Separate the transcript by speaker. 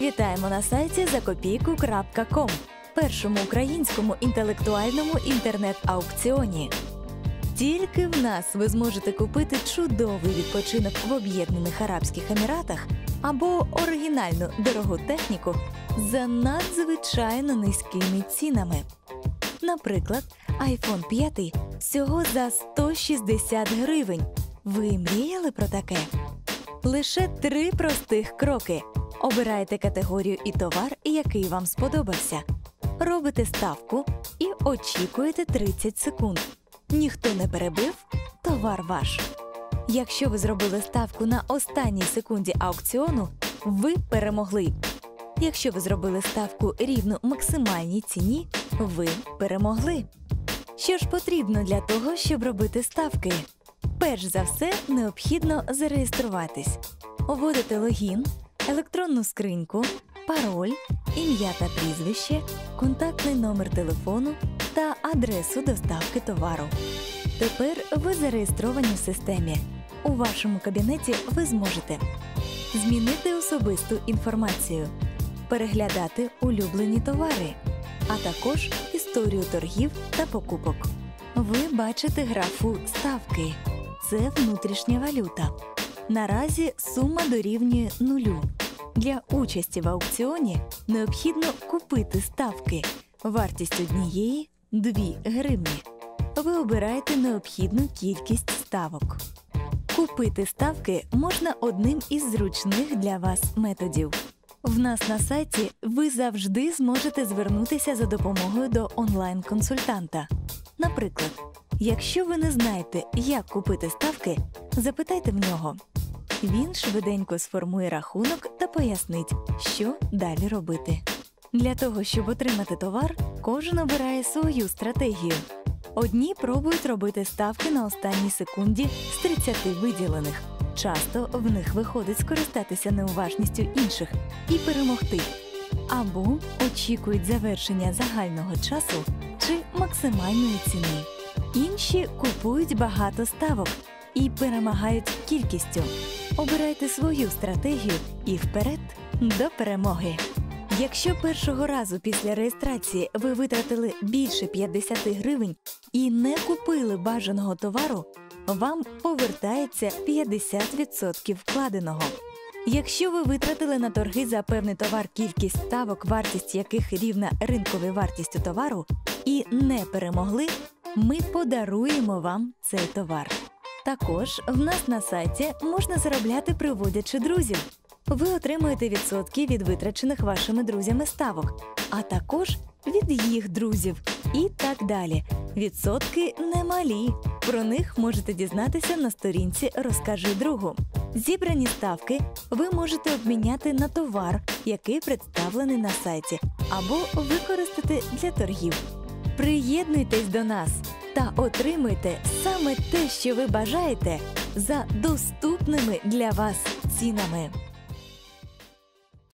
Speaker 1: Вітаємо на сайті закопійку.ком, першому українському інтелектуальному інтернет-аукціоні. Тільки в нас ви зможете купити чудовий відпочинок в Об'єднаних Арабських Еміратах або оригінальну дорогу техніку за надзвичайно низькими цінами. Наприклад, iPhone 5 всього за 160 гривень. Ви мріяли про таке? Лише три простих кроки. Обирайте категорію і товар, який вам сподобався. Робите ставку і очікуєте 30 секунд. Ніхто не перебив, товар ваш. Якщо ви зробили ставку на останній секунді аукціону, ви перемогли. Якщо ви зробили ставку рівну максимальній ціні, ви перемогли. Що ж потрібно для того, щоб робити ставки? Перш за все, необхідно зареєструватись, вводите логін, електронну скриньку, пароль, ім'я та прізвище, контактний номер телефону та адресу доставки товару. Тепер ви зареєстровані в системі. У вашому кабінеті ви зможете змінити особисту інформацію, переглядати улюблені товари, а також історію торгів та покупок. Ви бачите графу ставки. Це внутрішня валюта. Наразі сума дорівнює нулю. Для участі в аукціоні необхідно купити ставки. Вартість однієї 2 гривні. Ви обираєте необхідну кількість ставок. Купити ставки можна одним із зручних для вас методів. В нас на сайті ви завжди зможете звернутися за допомогою до онлайн-консультанта. Наприклад, якщо ви не знаєте, як купити ставки, запитайте в нього. Він швиденько сформує рахунок та пояснить, що далі робити. Для того, щоб отримати товар, кожен обирає свою стратегію. Одні пробують робити ставки на останній секунді з 30 виділених. Часто в них виходить скористатися неуважністю інших і перемогти, або очікують завершення загального часу чи максимальної ціни. Інші купують багато ставок і перемагають кількістю. Обирайте свою стратегію і вперед до перемоги. Якщо першого разу після реєстрації ви витратили більше 50 гривень і не купили бажаного товару, вам повертається 50% вкладеного. Якщо ви витратили на торги за певний товар кількість ставок, вартість яких рівна ринковій вартістю товару, і не перемогли, ми подаруємо вам цей товар. Також в нас на сайті можна заробляти, приводячи друзів. Ви отримуєте відсотки від витрачених вашими друзями ставок, а також від їх друзів і так далі. Відсотки немалі. Про них можете дізнатися на сторінці Розкажи другу. Зібрані ставки ви можете обміняти на товар, який представлений на сайті, або використати для торгів. Приєднуйтесь до нас та отримуйте саме те, що ви бажаєте, за доступними для вас цінами.